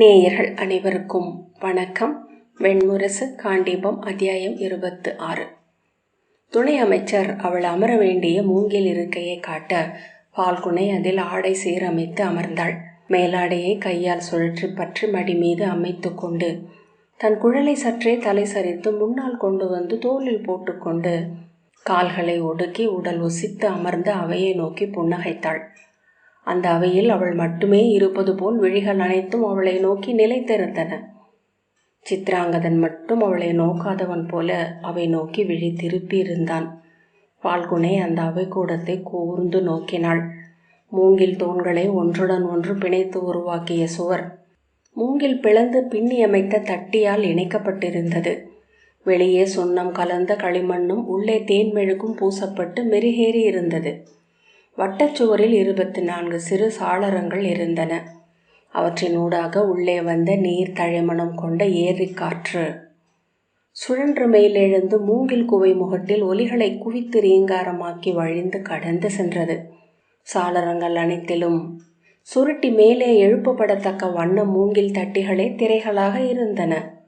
நேயர்கள் அனைவருக்கும் வணக்கம். வெண்முரசு காண்டீபம் அத்தியாயம் இருபத்து ஆறு துணை அமைச்சர் அவள் அமர வேண்டிய மூங்கில் இருக்கையை காட்ட பால்குனை அதில் ஆடை சீரமைத்து அமர்ந்தாள். மேலாடையை கையால் சுழற்றி பற்றி மடி மீது அமைத்து கொண்டு தன் குழலை சற்றே தலை சரித்து முன்னால் கொண்டு வந்து தோளில் போட்டுக்கொண்டு கால்களை ஒடுக்கி உடல் ஒசித்து அமர்ந்து அவையை நோக்கி புன்னகைத்தாள். அந்த அவையில் அவள் மட்டுமே இருப்பது போல் விழிகள் அனைத்தும் அவளை நோக்கி நிலைத்திருந்தன. சித்ராங்கதன் மட்டும் அவளை நோக்காதவன் போல அவை நோக்கி விழி திருப்பி இருந்தான் பால்குனை அந்த அவை கூடத்தை கூர்ந்து நோக்கினாள். மூங்கில் தூண்களை ஒன்றுடன் ஒன்று பிணைத்து உருவாக்கிய சுவர். மூங்கில் பிளந்து பின்னியமைத்த தட்டியால் இணைக்கப்பட்டிருந்தது. வெளியே சுண்ணம் கலந்த களிமண்ணும் உள்ளே தேன் மெழுகும் பூசப்பட்டு மெருகேறி இருந்தது வட்டச்சுவரில் இருபத்தி நான்கு சிறு சாளரங்கள் இருந்தன. அவற்றின் ஊடாக உள்ளே வந்த நீர் தழைமணம் கொண்ட ஏரி காற்று. சுழன்று மேலெழுந்து மூங்கில் குவை முகட்டில் ஒலிகளை குவித்து ரீங்காரமாக்கி வழிந்து கடந்து சென்றது. சாளரங்கள் அனைத்திலும் சுருட்டி மேலே எழுப்பப்படத்தக்க வண்ண மூங்கில் தட்டிகளே திரைகளாக இருந்தன.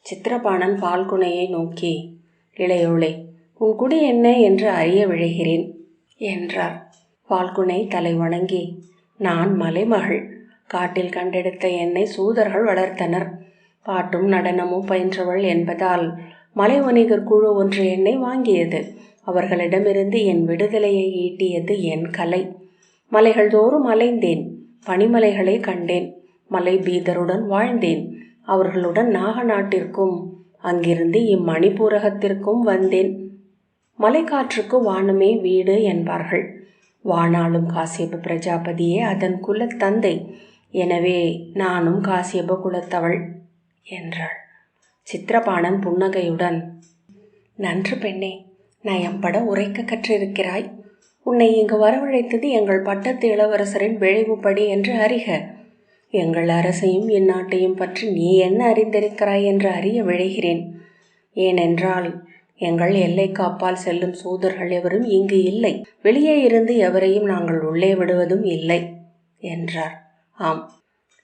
சித்திரபாணன் பால்குனையை நோக்கி இளையோளே உன் குடி என்ன என்று அறிய விழைகிறேன் என்றார். பால்குனை தலை வணங்கி நான் மலைமகள். காட்டில் கண்டெடுத்த என்னை சூதர்கள் வளர்த்தனர். பாட்டும் நடனமும் பயின்றவள் என்பதால் மலை வணிகர் குழு ஒன்று என்னை வாங்கியது. அவர்களிடமிருந்து என் விடுதலையை ஈட்டியது என் கலை. மலைகள் தோறும் அலைந்தேன் பனிமலைகளை கண்டேன். மலை பீதருடன் வாழ்ந்தேன். அவர்களுடன் நாக நாட்டிற்கும் அங்கிருந்து இம்மணிபூரகத்திற்கும் வந்தேன். மலைக்காற்றுக்கு வானமே வீடு என்பார்கள். வானாளும் காசியப பிரஜாபதியே அதன் குலத் தந்தை. எனவே நானும் காசியப குலத்தவள் என்றாள். சித்திரபாணன் புன்னகையுடன் நன்று பெண்ணே நயம்பட உரைக்க கற்றிருக்கிறாய். உன்னை இங்கு வரவழைத்தது எங்கள் பட்டத்து இளவரசரின் விழைவுப்படி என்று அறிக. எங்கள் அரசையும் இந்நாட்டையும் பற்றி நீ என்ன அறிந்திருக்கிறாய் என்று அறிய விழைகிறேன். ஏனென்றால் எங்கள் எல்லைக்கு அப்பால் செல்லும் சூதர்கள் எவரும் இங்கு இல்லை. வெளியே இருந்து எவரையும் நாங்கள் உள்ளே விடுவதும் இல்லை என்றார். ஆம்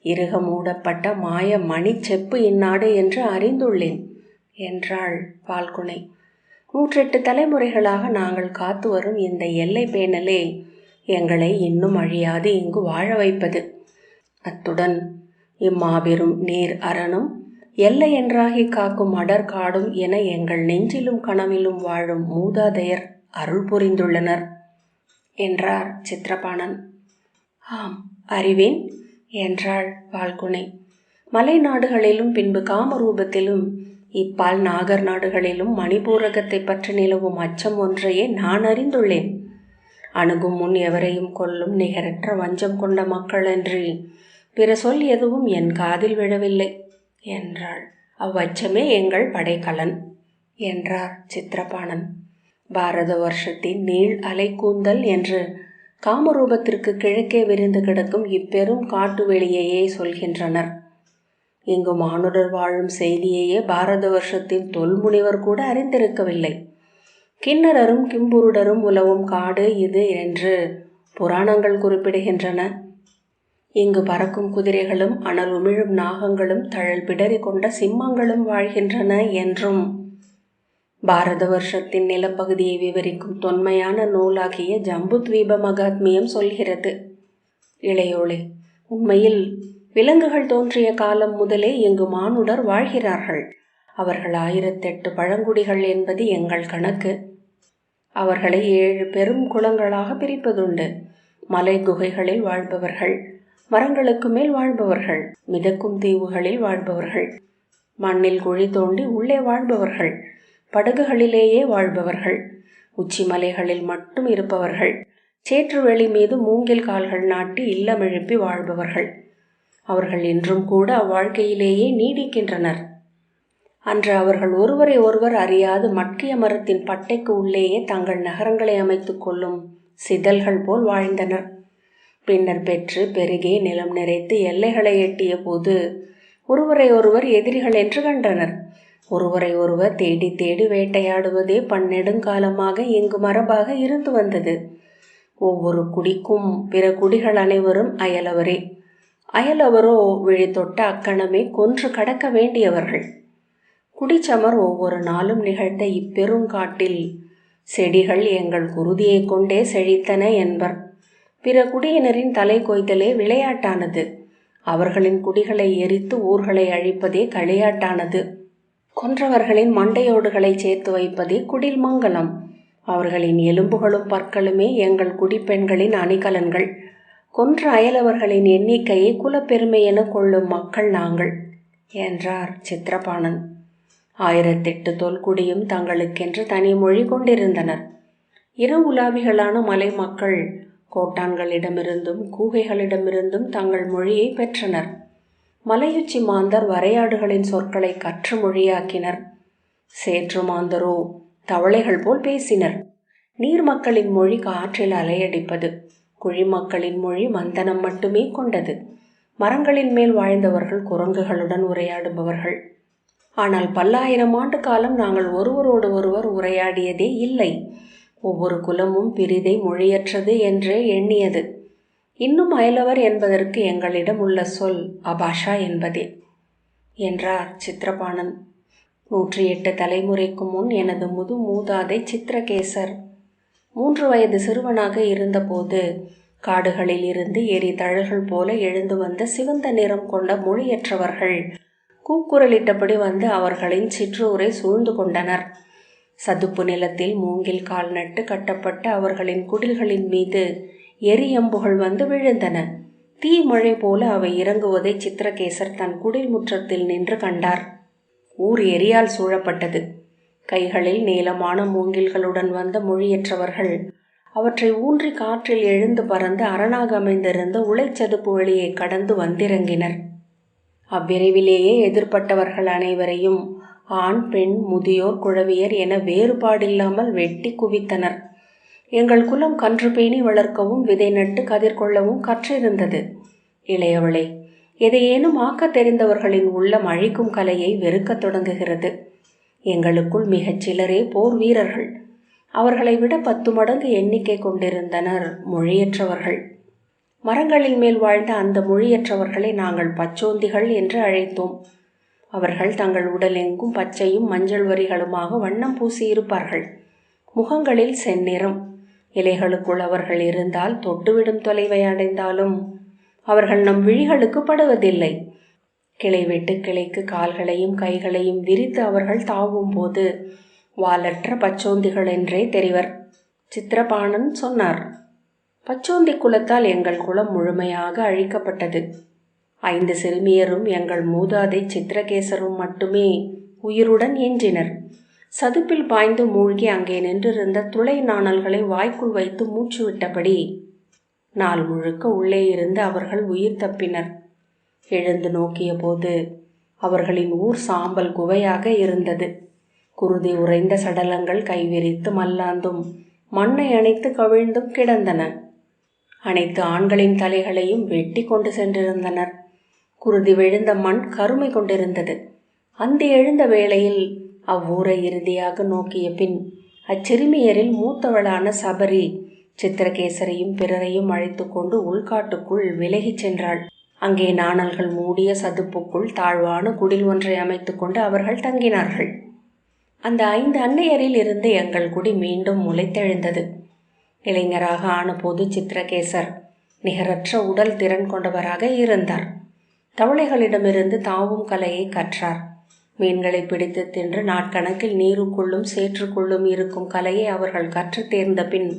இருக மூடப்பட்ட மாய மணி செப்பு இந்நாடு என்று அறிந்துள்ளேன் என்றாள் பால்குனை. நூற்றெட்டு தலைமுறைகளாக நாங்கள் காத்து வரும் இந்த எல்லை பேணலே எங்களை இன்னும் அழியாது இங்கு வாழ வைப்பது. அத்துடன் இம்மாபெரும் நீர் அரணும் எல்லை என்றாகி காக்கும் அடர் காடும் என எங்கள் நெஞ்சிலும் கனவிலும் வாழும் மூதாதையர் அருள் புரிந்துள்ளனர் என்றார் சித்திரபாணன். ஆம் அறிவேன் என்றாள் பால்குனை. மலை நாடுகளிலும் பின்பு காமரூபத்திலும் இப்பால் நாகர் நாடுகளிலும் மணிபூரகத்தை பற்றி நிலவும் அச்சம் ஒன்றையே நான் அறிந்துள்ளேன். அணுகும் முன் எவரையும் கொல்லும் நிகரற்ற வஞ்சம் கொண்ட மக்களன்றி பிற சொல் எதுவும் என் காதில் விழவில்லை. என்றாள். அவ்வச்சமே எங்கள் படைக்கலன் என்றார் சித்திரபாணன். பாரத வருஷத்தின் நீள் அலைக்கூந்தல் என்று காமரூபத்திற்கு கிழக்கே விரிந்து கிடக்கும் இப்பெரும் காட்டு வெளியையே சொல்கின்றனர். இங்கு மானுடர் வாழும் செய்தியையே பாரத வருஷத்தின் தொல்முனிவர் கூட அறிந்திருக்கவில்லை. கிண்ணறரும் கிம்புருடரும் உலவும் காடு இது என்று புராணங்கள் குறிப்பிடுகின்றன. இங்கு பறக்கும் குதிரைகளும் அனல் உமிழும் நாகங்களும் தழல் பிடறி கொண்ட சிம்மங்களும் வாழ்கின்றன என்றும். பாரத வருஷத்தின் நிலப்பகுதியை விவரிக்கும் தொன்மையான நூலாகிய ஜம்பு தீப மகாத்மியம் சொல்கிறது. இளையோளே உண்மையில் விலங்குகள் தோன்றிய காலம் முதலே இங்கு மானுடர் வாழ்கிறார்கள். அவர்கள் ஆயிரத்தெட்டு பழங்குடிகள் என்பது எங்கள் கணக்கு. அவர்களை ஏழு பெரும் குளங்களாக பிரிப்பதுண்டு. மலை குகைகளில் வாழ்பவர்கள் மரங்களுக்கு மேல் வாழ்பவர்கள் மிதக்கும் தீவுகளில் வாழ்பவர்கள் மண்ணில் குழி தோண்டி உள்ளே வாழ்பவர்கள் படகுகளிலேயே வாழ்பவர்கள் உச்சி மலைகளில் மட்டும் இருப்பவர்கள் சேற்றுவெளி மீது மூங்கில் கால்கள் நாட்டி இல்லம் எழுப்பி வாழ்பவர்கள். அவர்கள் இன்றும் கூட அவ்வாழ்க்கையிலேயே நீடிக்கின்றனர். அன்று அவர்கள் ஒருவரை ஒருவர் அறியாது மட்கிய மரத்தின் பட்டைக்கு உள்ளேயே தங்கள் நகரங்களை அமைத்துக் கொள்ளும் சிதல்கள் போல் வாழ்ந்தனர். பின்னர் பெற்று பெருகே நிலம் நிறைத்து எல்லைகளை எட்டிய போது ஒருவரை ஒருவர் எதிரிகள் என்று கண்டனர். ஒருவரை ஒருவர் தேடி தேடி வேட்டையாடுவதே பன்னெடுங்காலமாக இங்கு மரபாக இருந்து வந்தது. ஒவ்வொரு குடிக்கும் பிற குடிகள் அனைவரும் அயலவரே. அயலவரோ விழி தொட்ட அக்கணமே கொன்று கடக்க வேண்டியவர்கள். குடிச்சமர் ஒவ்வொரு நாளும் நிகழ்ந்த இப்பெருங்காட்டில் செடிகள் எங்கள் குருதியை கொண்டே செழித்தன என்பர். பிற குடியினரின் தலை கொய்தலே விளையாட்டானது. அவர்களின் குடிகளை எரித்து ஊர்களை அழிப்பதே களியாட்டானது. கொன்றவர்களின் மண்டையோடுகளை சேர்த்து வைப்பதே குடில் மங்கலம். அவர்களின் எலும்புகளும் பற்களுமே எங்கள் குடிப்பெண்களின் அணிகலன்கள். கொன்ற அயலவர்களின் எண்ணிக்கையை குலப்பெருமை என கொள்ளும் மக்கள் நாங்கள் என்றார் சித்திரபாணன். ஆயிரத்தெட்டு தொல்குடியும் தங்களுக்கென்று தனி மொழி கொண்டிருந்தனர். இரு உலாவிகளான மலை மக்கள் கோட்டான்களிடமிருந்தும் கூகைகளிடமிருந்தும் தங்கள் மொழியை பெற்றனர். மலையுச்சி மாந்தர் வரையாடுகளின் சொற்களை கற்று மொழியாக்கினர். சேற்று மாந்தரோ தவளைகள் போல் பேசினர். நீர் மக்களின் மொழி காற்றில் அலையடிப்பது குழி மக்களின் மொழி மந்தனம் மட்டுமே கொண்டது. மரங்களின் மேல் வாழ்ந்தவர்கள் குரங்குகளுடன் உரையாடுபவர்கள். ஆனால் பல்லாயிரம் ஆண்டு காலம் நாங்கள் ஒருவரோடு ஒருவர் உரையாடியதே இல்லை. ஒவ்வொரு குலமும் பிரிதை மொழியற்றது என்றே எண்ணியது. இன்னும் அயலவர் என்பதற்கு எங்களிடம் உள்ள சொல் அபாஷா என்பதே என்றார் சித்திரபாணன். நூற்றி எட்டு தலைமுறைக்கு முன் எனது முது மூதாதை சித்திரகேசர். மூன்று வயது சிறுவனாக இருந்தபோது காடுகளில் இருந்து எரிதழல்கள் போல எழுந்து வந்த சிவந்த நிறம் கொண்ட மொழியற்றவர்கள் கூக்குரலிட்டபடி வந்து அவர்களின் சிற்றூரை சூழ்ந்து கொண்டனர். சதுப்பு நிலத்தில் மூங்கில் கால் நட்டு கட்டப்பட்ட அவர்களின் குடில்களின் மீது எரியம்புகள் வந்து விழுந்தன. தீ மழை போல அவை இறங்குவதை சித்திரகேசர் தன் குடில் முற்றத்தில் நின்று கண்டார். ஊர் எரியால் சூழப்பட்டது. கைகளில் நீளமான மூங்கில்களுடன் வந்த மொழியற்றவர்கள் அவற்றை ஊன்றி காற்றில் எழுந்து பறந்து அரணாக அமைந்திருந்த உழைச்சதுப்பு வழியை கடந்து வந்திறங்கினர். அவ்விரைவிலேயே எதிர்பட்டவர்கள் அனைவரையும் ஆண் பெண் முதியோர் குழவியர் என வேறுபாடில்லாமல் வெட்டி குவித்தனர். எங்கள் குலம் கன்று பேணி வளர்க்கவும் விதை நட்டு கதிர் கொள்ளவும் கற்றிருந்தது. இளையவளே எதையேனும் ஆக்க தெரிந்தவர்களின் உள்ளம் அழிக்கும் கலையை வெறுக்கத் தொடங்குகிறது. எங்களுக்குள் மிகச் சிலரே போர் வீரர்கள். அவர்களை விட பத்து மடங்கு எண்ணிக்கை கொண்டிருந்தனர் மொழியற்றவர்கள். மரங்களின் மேல் வாழ்ந்த அந்த மொழியற்றவர்களை நாங்கள் பச்சோந்திகள் என்று அழைத்தோம். அவர்கள் தங்கள் உடலெங்கும் பச்சையும் மஞ்சள் வரிகளுமாக வண்ணம் பூசியிருப்பார்கள். முகங்களில் செந்நிறம். இலைகளுக்குள் அவர்கள் இருந்தால் தொட்டுவிடும் தொலைவை அடைந்தாலும் அவர்கள் நம் விழிகளுக்கு படுவதில்லை. கிளை விட்டு கிளைக்கு கால்களையும் கைகளையும் விரித்து அவர்கள் தாவும் போது வாலற்ற பச்சோந்திகள் என்றே தெரிவர் சித்திரபாணன் சொன்னார். பச்சோந்தி குலத்தால் எங்கள் குலம் முழுமையாக அழிக்கப்பட்டது. ஐந்து சிறுமியரும் எங்கள் மூதாதை சித்திரகேசரும் மட்டுமே உயிருடன் எஞ்சினர் சதுப்பில் பாய்ந்து மூழ்கி அங்கே நின்றிருந்த துளை நாணல்களை வாய்க்குள் வைத்து மூச்சு விட்டபடி நாள் முழுக்க உள்ளே இருந்து அவர்கள் உயிர் தப்பினர். எழுந்து நோக்கிய போது அவர்களின் ஊர் சாம்பல் குவையாக இருந்தது. குருதி உறைந்த சடலங்கள் கைவிரித்து மல்லாந்தும் மண்ணை அணைத்து கவிழ்ந்தும் கிடந்தன. அனைத்து ஆண்களின் தலைகளையும் வெட்டி கொண்டு சென்றிருந்தனர். குருதி விழுந்த மண் கருமை கொண்டிருந்தது. அந்த எழுந்த வேளையில் அவ்வூரை இறுதியாக நோக்கிய பின் அச்சிறுமியரில் மூத்தவளான சபரி சித்திரகேசரையும் பிறரையும் அழைத்து கொண்டு உள்காட்டுக்குள் விலகிச் சென்றாள். அங்கே நாணல்கள் மூடிய சதுப்புக்குள் தாழ்வான குடில் ஒன்றை அமைத்து கொண்டு அவர்கள் தங்கினார்கள். அந்த ஐந்து அன்னையரில் இருந்து எங்கள் குடி மீண்டும் முளைத்தெழுந்தது. இளைஞராக ஆனபோது சித்திரகேசர் நிகரற்ற உடல் திறன் கொண்டவராக இருந்தார். தவளைகளிடமிருந்து தாவும் கலையை கற்றார். மீன்களை பிடித்து தின்று நாட்கணக்கில் நீருக்குள்ளும் சேற்றுக்குள்ளும் இருக்கும் கலையை அவர்கள் கற்று தேர்ந்த பின்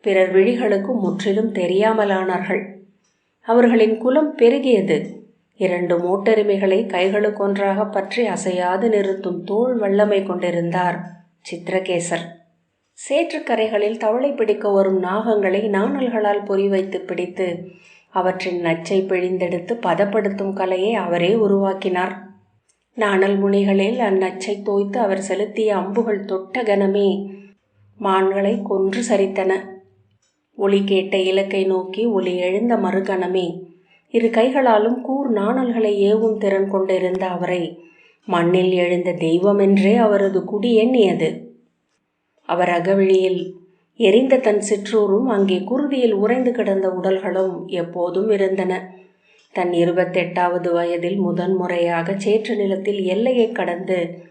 பிறர் விழிகளுக்கு முற்றிலும் தெரியாமலானார்கள். அவர்களின் குலம் பெருகியது. இரண்டு மூட்டெருமைகளை கைகளுக்கொன்றாக பற்றி அசையாது நிறுத்தும் தோல் வல்லமை கொண்டிருந்தார் சித்திரகேசர். சேற்றுக்கரைகளில் தவளை பிடிக்க வரும் நாகங்களை நாணல்களால் பொறி வைத்து பிடித்து அவற்றின் நச்சை பிழிந்தெடுத்து பதப்படுத்தும் கலையை அவரே உருவாக்கினார். நாணல் முனிகளில் அந்நச்சை தோய்த்து அவர் செலுத்திய அம்புகள் தொட்ட கனமே மான்களை கொன்று சரித்தன. ஒளி கேட்ட இலக்கை நோக்கி ஒளி எழுந்த மறுகணமே. இரு கைகளாலும் கூர் நாணல்களை ஏவும் திறன் கொண்டிருந்த அவரை மண்ணில் எழுந்த தெய்வமென்றே அவரது குடி எண்ணியது. அவர் அகவிழியில் எரிந்த தன் சிற்றூரும் அங்கே குருதியில் உறைந்து கிடந்த உடல்களும் எப்போதும் இருந்தன. தன் இருபத்தெட்டாவது வயதில் முதன்முறையாக சேற்று நிலத்தில் எல்லையை கடந்து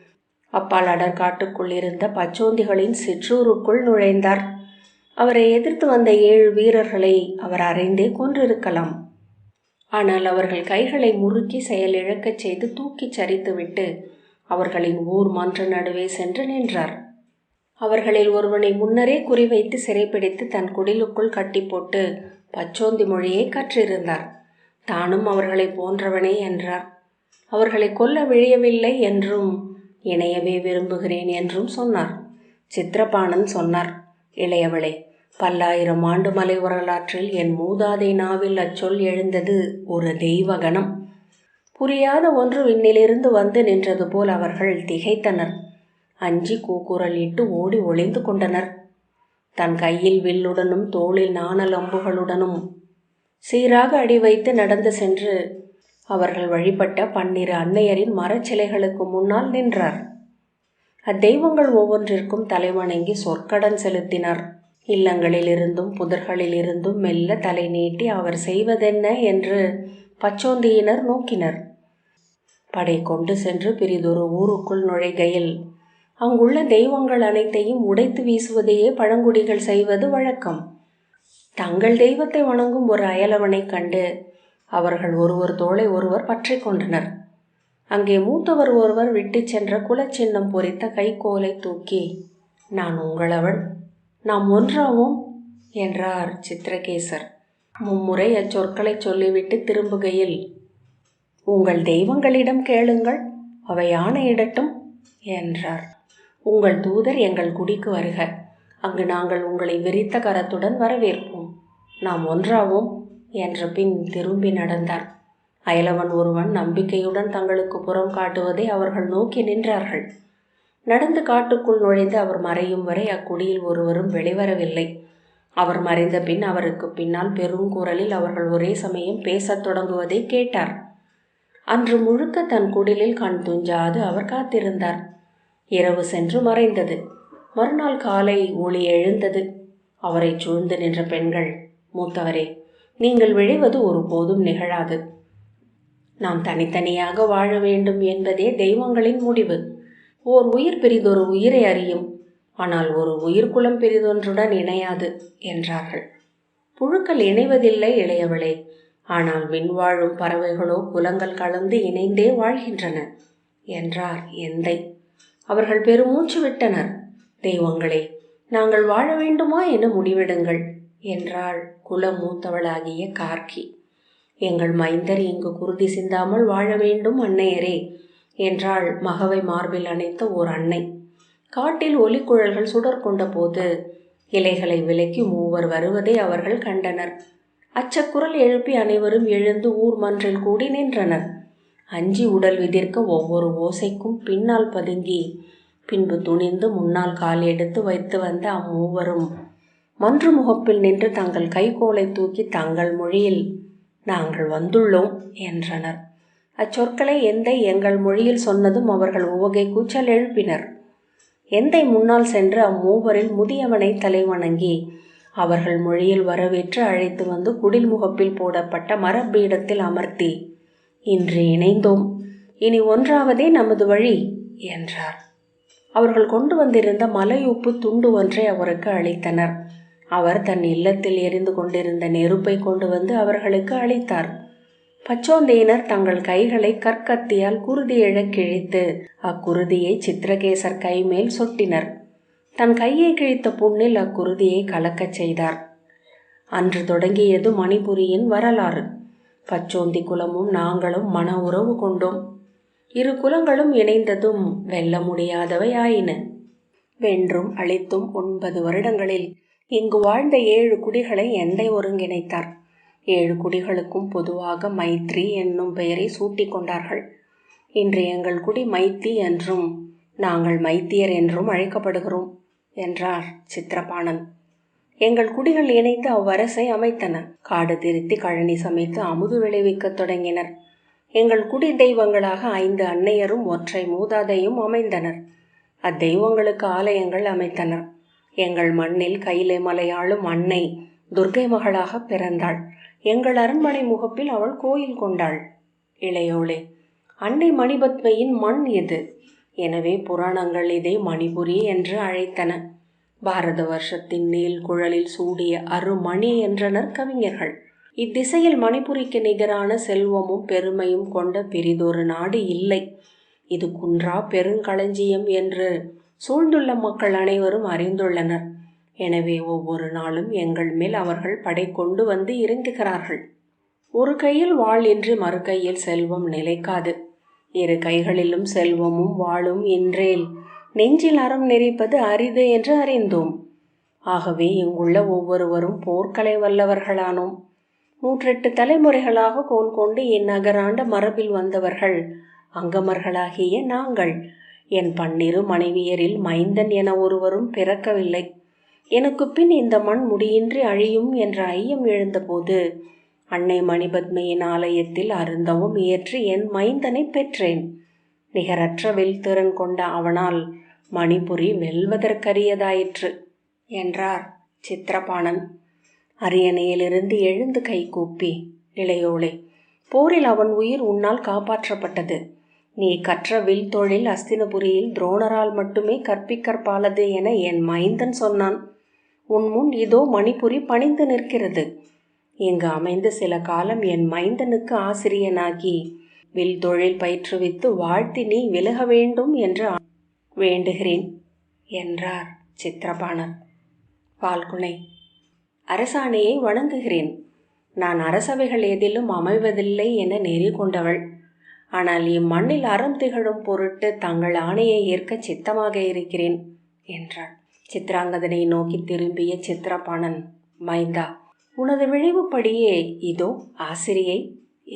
அப்பால் அடற்காட்டுக்குள் இருந்த பச்சோந்திகளின் சிற்றூருக்குள் நுழைந்தார். அவரை எதிர்த்து வந்த ஏழு வீரர்களை அவர் அறைந்தே கொன்றிருக்கலாம். ஆனால் அவர்கள் கைகளை முறுக்கி செயலிழக்கச் செய்து தூக்கிச் சரித்துவிட்டு அவர்களின் ஊர் மன்ற நடுவே சென்று நின்றார். அவர்களில் ஒருவனை முன்னரே குறிவைத்து சிறைப்பிடித்து தன் குடிலுக்குள் கட்டி போட்டு பச்சோந்தி மொழியை கற்றிருந்தார். தானும் அவர்களை போன்றவனே என்றார். அவர்களை கொல்ல விழியவில்லை என்றும் இணையவே விரும்புகிறேன் என்றும் சொன்னார். சித்திரபாணன் சொன்னார் இளையவளே பல்லாயிரம் ஆண்டு மலை வரலாற்றில் என் மூதாதை நாவில் அச்சொல் எழுந்தது ஒரு தெய்வகணம். புரியாத ஒன்று விண்ணிலிருந்து வந்து நின்றது போல் அவர்கள் திகைத்தனர். அஞ்சி கூக்குரல் இட்டு ஓடி ஒளிந்து கொண்டனர். தன் கையில் வில்லுடனும் தோளில் நாணல் அம்புகளுடனும் சீராக அடி வைத்து நடந்து சென்று அவர்கள் வழிபட்ட பன்னிரு அன்னையரின் மரச்சிலைகளுக்கு முன்னால் நின்றார். அத்தெய்வங்கள் ஒவ்வொன்றிற்கும் தலைவணங்கி சொற்கடன் செலுத்தினார். இல்லங்களிலிருந்தும் புதர்களிலிருந்தும் மெல்ல தலை நீட்டி அவர் செய்வதென்ன என்று பச்சோந்தியினர் நோக்கினர். படை கொண்டு சென்று பிரிதொரு ஊருக்குள் நுழைகையில் அங்குள்ள தெய்வங்கள் அனைத்தையும் உடைத்து வீசுவதையே பழங்குடிகள் செய்வது வழக்கம். தங்கள் தெய்வத்தை வணங்கும் ஒரு அயலவனைக் கண்டு அவர்கள் ஒருவர் தோளை ஒருவர் பற்றி கொண்டனர். அங்கே மூத்தவர் ஒருவர் விட்டு சென்ற குலச்சின்னம் பொறித்த கைக்கோலை தூக்கி நான் உங்களவன் நாம் ஒன்றாவோம்? என்றார் சித்திரகேசர். மும்முறை அச்சொற்களை சொல்லிவிட்டு திரும்புகையில் உங்கள் தெய்வங்களிடம் கேளுங்கள் அவை ஆணையிடட்டும் என்றார். உங்கள் தூதர் எங்கள் குடிக்கு வருக. அங்கு நாங்கள் உங்களை விரித்த கரத்துடன் வரவேற்போம். நாம் ஒன்றாவோம் என்ற பின் திரும்பி நடந்தார். அயலவன் ஒருவன் நம்பிக்கையுடன் தங்களுக்கு புறம் காட்டுவதை அவர்கள் நோக்கி நின்றார்கள். நடந்து காட்டுக்குள் நுழைந்து அவர் மறையும் வரை அக்குடியில் ஒருவரும் வெளிவரவில்லை. அவர் மறைந்த பின் அவருக்கு பின்னால் பெருங்குரலில் அவர்கள் ஒரே சமயம் பேசத் தொடங்குவதை கேட்டார். அன்று முழுக்க தன் குடிலில் கண் துஞ்சாது அவர் காத்திருந்தார். இரவு சென்று மறைந்தது. மறுநாள் காலை ஒளி எழுந்தது. அவரை சூழ்ந்து நின்ற பெண்கள் மூத்தவரே நீங்கள் விழைவது ஒருபோதும் நிகழாது. நாம் தனித்தனியாக வாழ வேண்டும் என்பதே தெய்வங்களின் முடிவு. ஓர் உயிர் பெரிதொரு உயிரை அறியும். ஆனால் ஒரு உயிர்குலம் பெரிதொன்றுடன் இணையாது என்றார்கள். புழுக்கள் இணைவதில்லை இளையவளே. ஆனால் விண்வாழும் பறவைகளோ குலங்கள் கலந்து இணைந்தே வாழ்கின்றன என்றார் எந்தை. அவர்கள் பெருமூச்சு விட்டனர். தெய்வங்களே நாங்கள் வாழ வேண்டுமா என முடிவெடுங்கள் என்றாள் குல மூத்தவளாகிய கார்கி எங்கள் மைந்தர் இங்கு குருதி சிந்தாமல் வாழ வேண்டும் அன்னையரே என்றாள் மகவை மார்பில் அணைத்த ஓர் அன்னை. காட்டில் ஒலிக்குழல்கள் சுடர் கொண்ட போது இலைகளை விலக்கி மூவர் வருவதை அவர்கள் கண்டனர். அச்சக்குரல் எழுப்பி அனைவரும் எழுந்து ஊர் மன்றில் கூடி நின்றனர். அஞ்சி உடல் விதிர்க்க ஒவ்வொரு ஓசைக்கும் பின்னால் பதுங்கி பின்பு துணிந்து முன்னால் கால் எடுத்து வைத்து வந்த அம்மூவரும். மன்று முகப்பில் நின்று தங்கள் கைகோலை தூக்கி தங்கள் மொழியில் நாங்கள் வந்துள்ளோம் என்றனர். அச்சொற்களை எந்தை எங்கள் மொழியில் சொன்னதும் அவர்கள் உவகை கூச்சல் எழுப்பினர். எந்தை முன்னால் சென்று அம்மூவரில் முதியவனை தலை வணங்கி அவர்கள் மொழியில் வரவேற்று அழைத்து வந்து குடில் முகப்பில் போடப்பட்ட மரப்பீடத்தில் அமர்த்தி இன்று இணைந்தோம். இனி ஒன்றாவதே நமது வழி என்றார். அவர்கள் கொண்டு வந்திருந்த மலையுப்பு துண்டு ஒன்றை அவருக்கு அளித்தனர். அவர் தன் இல்லத்தில் எரிந்து கொண்டிருந்த நெருப்பை கொண்டு வந்து அவர்களுக்கு அளித்தார். பச்சோந்தையினர் தங்கள் கைகளை கற்கத்தியால் குருதி எழக் கிழித்து அக்குருதியை சித்திரகேசர் கை மேல் சொட்டினர். தன் கையை கிழித்த புண்ணில் அக்குருதியை கலக்கச் செய்தார். அன்று தொடங்கியது மணிபுரியின் வரலாறு. பச்சோந்தி குலமும் நாங்களும் மன உறவு கொண்டோம். இரு குலங்களும் இணைந்ததும் வெல்ல முடியாதவை ஆயின வென்றும் அழித்தும் ஒன்பது வருடங்களில் இங்கு வாழ்ந்த ஏழு குடிகளை எந்தை ஒருங்கிணைத்தார்? ஏழு குடிகளுக்கும் பொதுவாக மைத்ரி என்னும் பெயரை சூட்டிக் கொண்டார்கள். இன்று எங்கள் குடி மைத்தி என்றும் நாங்கள் மைத்தியர் என்றும் அழைக்கப்படுகிறோம் என்றார் சித்திரபாணன். எங்கள் குடிகள் இணைந்து அவ்வரசை அமைத்தன. காடு திருத்தி கழனி சமைத்து அமுது விளைவிக்கத் தொடங்கினர். எங்கள் குடி தெய்வங்களாக ஐந்து அன்னையரும் ஒற்றை மூதாதையும் அமைந்தனர். அத்தெய்வங்களுக்கு ஆலயங்கள் அமைத்தனர். எங்கள் மண்ணில் கையிலே மலையாளும் அன்னை துர்க்கை மகளாக பிறந்தாள். எங்கள் அரண்மனை முகப்பில் அவள் கோயில் கொண்டாள். இளையோளே அன்னை மணிபத்மையின் மண் இது எனவே புராணங்கள் இதை மணிபுரி என்று அழைத்தன. பாரத வருஷத்தின் நீல் குழலில் சூடிய அருமணி என்றனர் கவிஞர்கள். இத்திசையில் மணிபுரிக்கு நிகரான செல்வமும் பெருமையும் கொண்ட பெரிதொரு நாடு இல்லை. இது குன்றா பெருங்களஞ்சியம் என்று சூழ்ந்துள்ள மக்கள் அனைவரும் அறிந்துள்ளனர். எனவே ஒவ்வொரு நாளும் எங்கள் மேல் அவர்கள் படை கொண்டு வந்து இறங்குகிறார்கள். ஒரு கையில் வாழ் என்று மறு கையில் செல்வம் நிலைக்காது. இரு கைகளிலும் செல்வமும் வாழும் இன்றேல் நெஞ்சில் அறம் நெறிப்பது அரிது என்று அறிந்தோம். ஆகவே இங்குள்ள ஒவ்வொருவரும் போர்க்கலை வல்லவர்களானோம். நூற்றெட்டு தலைமுறைகளாக கோல் கொண்டு இந்நகராண்ட மரபில் வந்தவர்கள் அங்கமர்களாகிய நாங்கள். என் பன்னிரு மனைவியரில் மைந்தன் என ஒருவரும் பிறக்கவில்லை. எனக்கு பின் இந்த மண் முடியின்றி அழியும் என்ற ஐயம் எழுந்தபோது அன்னை மணிபத்மையின் ஆலயத்தில் அருந்தவும் இயற்றி என் மைந்தனை பெற்றேன். நிகரற்ற வெல்திறன் கொண்ட அவனால் மணிபுரி வெல்வதற்கரியதாயிற்று என்றார் சித்திரபாணன். அரியணையிலிருந்து எழுந்து கைகூப்பி இளையோளே போரில் அவன் உயிர் உன்னால் காப்பாற்றப்பட்டது. நீ கற்ற வில் தொழில் அஸ்தினபுரியில் துரோணரால் மட்டுமே கற்பிக்கற்பாலது என என் மைந்தன் சொன்னான். உன் முன் இதோ மணிபுரி பணிந்து நிற்கிறது. இங்கு அமைந்து சில காலம் என் மைந்தனுக்கு ஆசிரியனாகி வில் தொழில் பயிற்றுவித்து வாழ்த்தி நீ விலக வேண்டும் என்று வேண்டுகிறேன் என்றார் சித்திரபாணர். பால்குனை அரசாணையை வணங்குகிறேன். நான் அரசவைகள் எதிலும் அமைவதில்லை என நெறி கொண்டவள். ஆனால் இம்மண்ணில் அறம் திகழும் பொருட்டு தங்கள் ஆணையை ஏற்க சித்தமாக இருக்கிறேன் என்றாள். சித்ராங்கதனை நோக்கி திரும்பிய சித்திரபாணன் மைந்தா உனது விழைவுப்படியே இதோ ஆசிரியை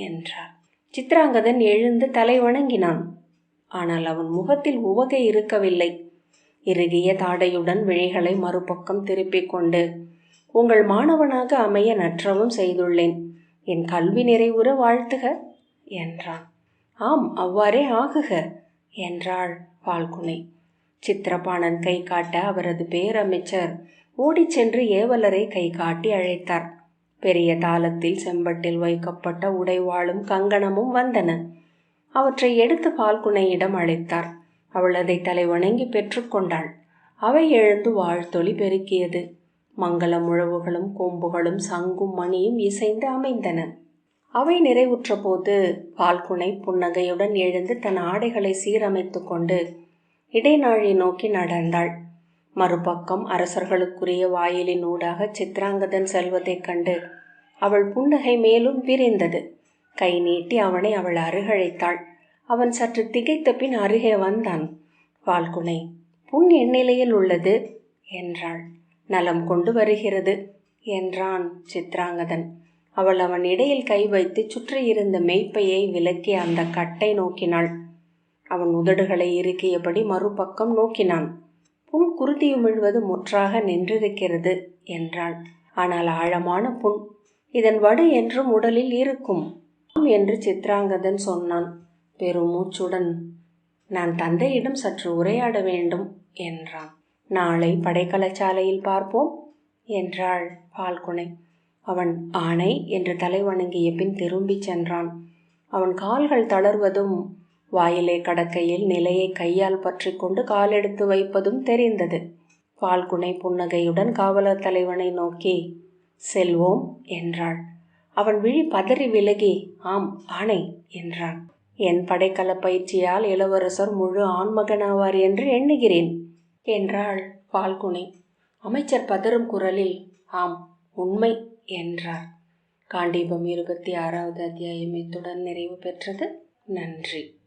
என்றார். சித்ராங்கதன் எழுந்து தலை வணங்கினான். ஆனால் அவன் முகத்தில் உவகை இருக்கவில்லை. இறுகிய தாடையுடன் விழிகளை மறுபக்கம் திருப்பிக் கொண்டு உங்கள் மாணவனாக அமைய நற்றவும் செய்துள்ளேன். என் கல்வி நிறைவுற வாழ்த்துக என்றான். ஆம் அவ்வாறே ஆகுக என்றாள் பால்குனை. சித்திரபாணன் கை காட்ட அவரது பேரமைச்சர் ஓடிச் சென்று ஏவலரை கை காட்டி அழைத்தார். பெரிய தாளத்தில் செம்பட்டில் வைக்கப்பட்ட உடைவாளும் கங்கணமும் வந்தன. அவற்றை எடுத்து பால்குனையிடம் அழைத்தார். அவள் அதை தலை வணங்கி பெற்றுக்கொண்டாள் அவை எழுந்து வாழ்த்தொலி பெருக்கியது. மங்கள முழவுகளும் கொம்புகளும் சங்கும் மணியும் இசைந்து அமைந்தன. அவை நிறைவுற்ற போது பால்குனை புன்னகையுடன் எழுந்து தன் ஆடைகளை சீரமைத்து கொண்டு இடைநாழி நோக்கி நடந்தாள். மறுபக்கம் அரசர்களுக்குரிய வாயிலின் ஊடாக சித்ராங்கதன் செல்வதைக் கண்டு அவள் புன்னகை மேலும் விரிந்தது. கை நீட்டி அவனை அவள் அருகழைத்தாள். அவன் சற்று திகைத்த பின் அருகே வந்தான். பால்குனை புண் எண்ணிலையில் உள்ளது என்றாள். நலம் கொண்டு வருகிறது என்றான் சித்ராங்கதன். அவள் அவன் இடையில் கை வைத்து சுற்றியிருந்த மெய்ப்பையை விலக்கி அந்த கட்டை நோக்கினாள். அவன் உதடுகளை இறுக்கியபடி மறுபக்கம் நோக்கினான். புண் குருதியுமிழ்வது முற்றாக நின்றிருக்கிறது என்றாள். ஆனால் ஆழமான புண் இதன் வடு என்றும் உடலில் இருக்கும். என்று சித்ராங்கதன் சொன்னான். பெருமூச்சுடன் நான் தந்தையிடம் சற்று உரையாட வேண்டும் என்றான். நாளை படைக்கலச்சாலையில் பார்ப்போம் என்றாள் பால்குனை. அவன் ஆணை என்று தலை வணங்கிய பின் திரும்பிச் சென்றான். அவன் கால்கள் தளர்வதும் வாயிலே கடக்கையில் நிலையை கையால் பற்றி கொண்டு காலெடுத்து வைப்பதும் தெரிந்தது. பால்குனை புன்னகையுடன் காவலர் தலைவனை நோக்கி செல்வோம் என்றாள். அவன் விழி பதறி விலகி ஆம் ஆணை என்றான். என் படைக்கல பயிற்சியால் இளவரசர் முழு ஆண்மகனாவார் என்று எண்ணுகிறேன் என்றாள் பால்குனை. அமைச்சர் பதறும் குரலில் ஆம் உண்மை என்றார். காண்டீபம் இருபத்தி ஆறாவது அத்தியாயம் இத்துடன் நிறைவு பெற்றது. நன்றி.